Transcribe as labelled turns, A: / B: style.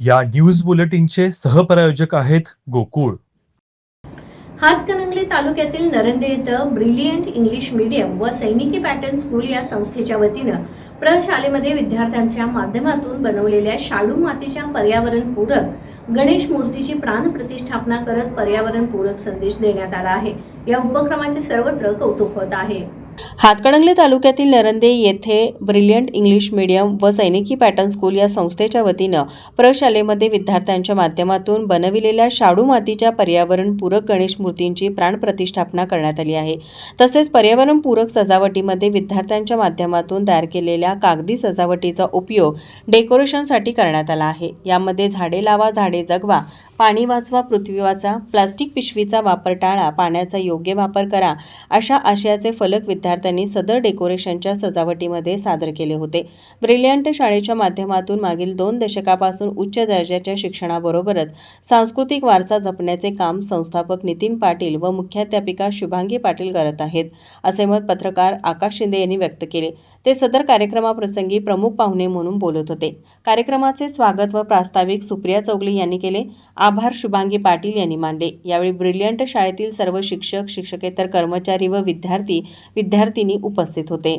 A: या न्यूज बुलेटिनचे सहप्रायोजक आहेत गोकुळ.
B: हातकणंगले तालुक्यातील नरंदे इथं ब्रिलियंट इंग्लिश मीडियम व सैनिकी पॅटर्न स्कूल या संस्थेच्या वतीनं प्रशालेमध्ये विद्यार्थ्यांच्या माध्यमातून बनवलेल्या शाडू मातीच्या पर्यावरणपूरक गणेश मूर्तीची प्राण प्रतिष्ठापना करत पर्यावरणपूरक संदेश देण्यात आला आहे. या उपक्रमाचे सर्वत्र कौतुक होत आहे.
C: हातकणंगले तालुक्यातील नरंदे येथे ब्रिलियंट इंग्लिश मीडियम व सैनिकी पॅटर्न स्कूल या संस्थेच्या वतीनं प्रशालेमध्ये विद्यार्थ्यांच्या माध्यमातून बनविलेल्या शाडू मातीच्या पर्यावरणपूरक गणेश मूर्तींची प्राणप्रतिष्ठापना करण्यात आली आहे. तसेच पर्यावरणपूरक सजावटीमध्ये विद्यार्थ्यांच्या माध्यमातून तयार केलेल्या कागदी सजावटीचा उपयोग डेकोरेशनसाठी करण्यात आला आहे. यामध्ये झाडे लावा झाडे जगवा पाणी वाचवा पृथ्वी वाचा प्लास्टिक पिशवीचा वापर टाळा पाण्याचा योग्य वापर करा अशा आशयाचे फलक विद्यार्थ्यांनी सदर डेकोरेशनच्या सजावटीमध्ये सादर केले होते. ब्रिलियंट शाळेच्या माध्यमातून मागील दोन दशकापासून उच्च दर्जाच्या शिक्षणाबरोबरच सांस्कृतिक वारसा जपण्याचे काम संस्थापक नितीन पाटील व मुख्याध्यापिका शुभांगी पाटील करत आहेत असे मत पत्रकार आकाश शिंदे यांनी व्यक्त केले. ते सदर कार्यक्रमाप्रसंगी प्रमुख पाहुणे म्हणून बोलत होते. कार्यक्रमाचे स्वागत व प्रास्ताविक सुप्रिया चौगले यांनी केले. आभार शुभांगी पाटील यांनी मानले. यावेळी ब्रिलियंट शाळेतील सर्व शिक्षक शिक्षकेतर कर्मचारी व विद्यार्थी विद्या विद्यार्थिनी उपस्थित होते.